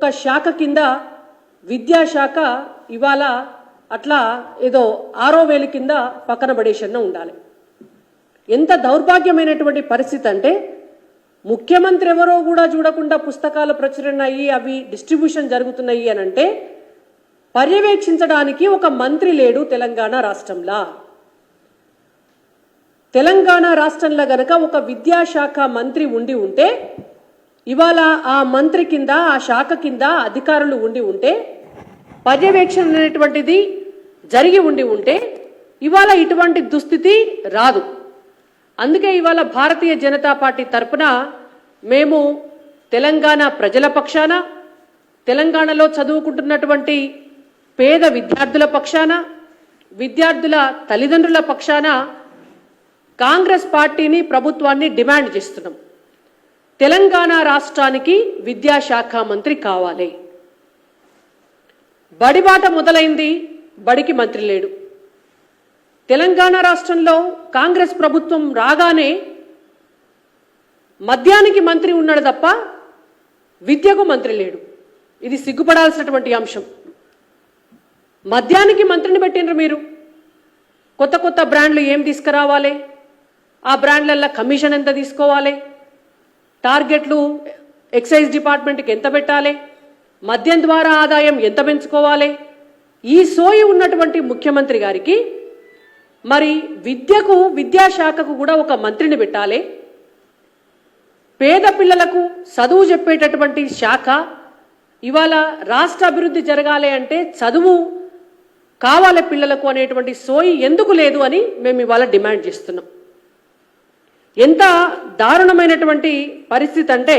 ఒక శాఖ కింద విద్యాశాఖ ఇవాళ అట్లా ఏదో ఆరో వేలు కింద పక్కన పడేసన్న ఉండాలి. ఎంత దౌర్భాగ్యమైనటువంటి పరిస్థితి అంటే ముఖ్యమంత్రి ఎవరో కూడా చూడకుండా పుస్తకాలు ప్రచురణ అయ్యి అవి డిస్ట్రిబ్యూషన్ జరుగుతున్నాయి అని అంటే పర్యవేక్షించడానికి ఒక మంత్రి లేడు తెలంగాణ రాష్ట్రంలో. తెలంగాణ రాష్ట్రంలో గనక ఒక విద్యాశాఖ మంత్రి ఉండి ఉంటే ఇవాళ ఆ మంత్రి కింద ఆ శాఖ కింద అధికారులు ఉండి ఉంటే పర్యవేక్షణ అనేటువంటిది జరిగి ఉండి ఉంటే ఇవాళ ఇటువంటి దుస్థితి రాదు. అందుకే ఇవాళ భారతీయ జనతా పార్టీ తరపున మేము తెలంగాణ ప్రజల పక్షాన తెలంగాణలో చదువుకుంటున్నటువంటి పేద విద్యార్థుల పక్షాన విద్యార్థుల తల్లిదండ్రుల పక్షాన కాంగ్రెస్ పార్టీని ప్రభుత్వాన్ని డిమాండ్ చేస్తున్నాం. తెలంగాణ రాష్ట్రానికి విద్యాశాఖ మంత్రి కావాలి. బడిబాట మొదలైంది బడికి మంత్రి లేడు. తెలంగాణ రాష్ట్రంలో కాంగ్రెస్ ప్రభుత్వం రాగానే మద్యానికి మంత్రి ఉన్నాడు తప్ప విద్యకు మంత్రి లేడు. ఇది సిగ్గుపడాల్సినటువంటి అంశం. మద్యానికి మంత్రిని పెట్టినరు మీరు. కొత్త కొత్త బ్రాండ్లు ఏం తీసుకురావాలి? ఆ బ్రాండ్లల్లో కమిషన్ ఎంత తీసుకోవాలి? టార్గెట్లు ఎక్సైజ్ డిపార్ట్మెంట్కి ఎంత పెట్టాలి? మద్యం ద్వారా ఆదాయం ఎంత పెంచుకోవాలి? ఈ సోయి ఉన్నటువంటి ముఖ్యమంత్రి గారికి మరి విద్యకు విద్యాశాఖకు కూడా ఒక మంత్రిని పెట్టాలి. పేద పిల్లలకు చదువు చెప్పేటటువంటి శాఖ ఇవాళ రాష్ట్ర అభివృద్ధి జరగాలి అంటే చదువు కావాలి పిల్లలకు అనేటువంటి సోయి ఎందుకు లేదు అని మేము ఇవాళ డిమాండ్ చేస్తున్నాం. ఎంత దారుణమైనటువంటి పరిస్థితి అంటే